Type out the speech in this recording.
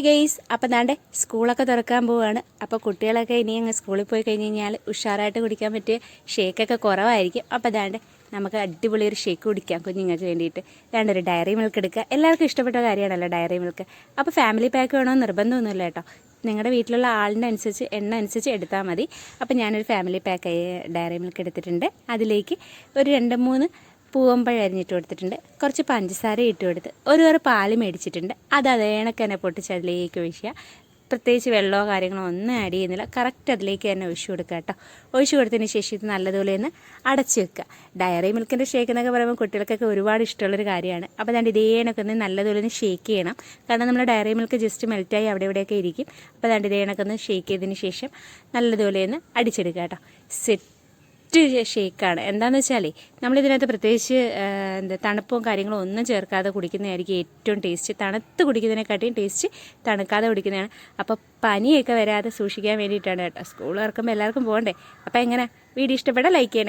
Hi guys അപ്പം ദാണ്ടെ സ്കൂളൊക്കെ തുറക്കാൻ പോവുകയാണ് അപ്പോൾ കുട്ടികളൊക്കെ ഇനി അങ്ങ് സ്കൂളിൽ പോയി കഴിഞ്ഞ് കഴിഞ്ഞാൽ ഉഷാറായിട്ട് കുടിക്കാൻ പറ്റിയ ഷേക്കൊക്കെ കുറവായിരിക്കും. അപ്പോൾ ദാണ്ടെ നമുക്ക് അടിപൊളി ഒരു ഷേക്ക് കുടിക്കാം കുഞ്ഞുങ്ങൾക്ക് വേണ്ടിയിട്ട്. ഒരു ഡയറി മിൽക്ക് എടുക്കുക. എല്ലാവർക്കും ഇഷ്ടപ്പെട്ട കാര്യമാണല്ലോ ഡയറി മിൽക്ക്. അപ്പോൾ ഫാമിലി പാക്ക് വേണോ നിർബന്ധമൊന്നുമില്ല കേട്ടോ. നിങ്ങളുടെ വീട്ടിലുള്ള ആളിന്റെ അനുസരിച്ച് എണ്ണ അനുസരിച്ച് എടുത്താൽ മതി. അപ്പോൾ ഞാനൊരു ഫാമിലി പാക്ക് ഡയറി മിൽക്ക് എടുത്തിട്ടുണ്ട്. അതിലേക്ക് ഒരു രണ്ട് മൂന്ന് പൂവമ്പഴം അരിഞ്ഞിട്ട് കൊടുത്തിട്ടുണ്ട്. കുറച്ച് പഞ്ചസാര ഇട്ട് കൊടുത്ത് ഒരു വേറെ പാൽ മേടിച്ചിട്ടുണ്ട്. അത് അതേണക്ക് തന്നെ പൊട്ടിച്ച് അതിലേക്ക് ഒഴിക്കുക. പ്രത്യേകിച്ച് വെള്ളമോ കാര്യങ്ങളോ ഒന്നും ആഡ് ചെയ്യുന്നില്ല. കറക്റ്റ് അതിലേക്ക് തന്നെ ഒഴിച്ചു കൊടുക്കുക കേട്ടോ. ഒഴിച്ചു കൊടുത്തതിന് ശേഷം ഇത് നല്ലതുപോലെ ഒന്ന് അടച്ച് വെക്കുക. ഡയറി മിൽക്കിന്റെ ഷേക്ക് എന്നൊക്കെ പറയുമ്പോൾ കുട്ടികൾക്കൊക്കെ ഒരുപാട് ഇഷ്ടമുള്ളൊരു കാര്യമാണ്. അപ്പോൾ അതുകൊണ്ട് ഇതേണൊക്കെ ഒന്ന് നല്ലതുപോലെ ഒന്ന് ഷേക്ക് ചെയ്യണം. കാരണം നമ്മൾ ഡയറി മിൽക്ക് ജസ്റ്റ് മെൽറ്റായി അവിടെ ഇവിടെയൊക്കെ ഇരിക്കും. അപ്പോൾ അതുകൊണ്ട് ഇതേണൊക്കെ ഒന്ന് ഷേക്ക് ചെയ്തതിന് ശേഷം നല്ലതുപോലെ ഒന്ന് അടിച്ചെടുക്കുക കേട്ടോ. സെറ്റ് ഫസ്റ്റ് ഷേക്കാണ് എന്താണെന്ന് വെച്ചാലേ നമ്മളിതിനകത്ത് പ്രത്യേകിച്ച് എന്താ തണുപ്പും കാര്യങ്ങളും ഒന്നും ചേർക്കാതെ കുടിക്കുന്നതായിരിക്കും ഏറ്റവും ടേസ്റ്റ്. തണുത്ത് കുടിക്കുന്നതിനെക്കാട്ടിയും ടേസ്റ്റ് തണുക്കാതെ കുടിക്കുന്നതാണ്. അപ്പോൾ പനിയൊക്കെ വരാതെ സൂക്ഷിക്കാൻ വേണ്ടിയിട്ടാണ് കേട്ടോ. സ്കൂൾ തുറക്കുമ്പോൾ എല്ലാവർക്കും പോകണ്ടേ. അപ്പോൾ എങ്ങനെ? വീഡിയോ ഇഷ്ടപ്പെട്ടാൽ ലൈക്ക് ചെയ്യണേ.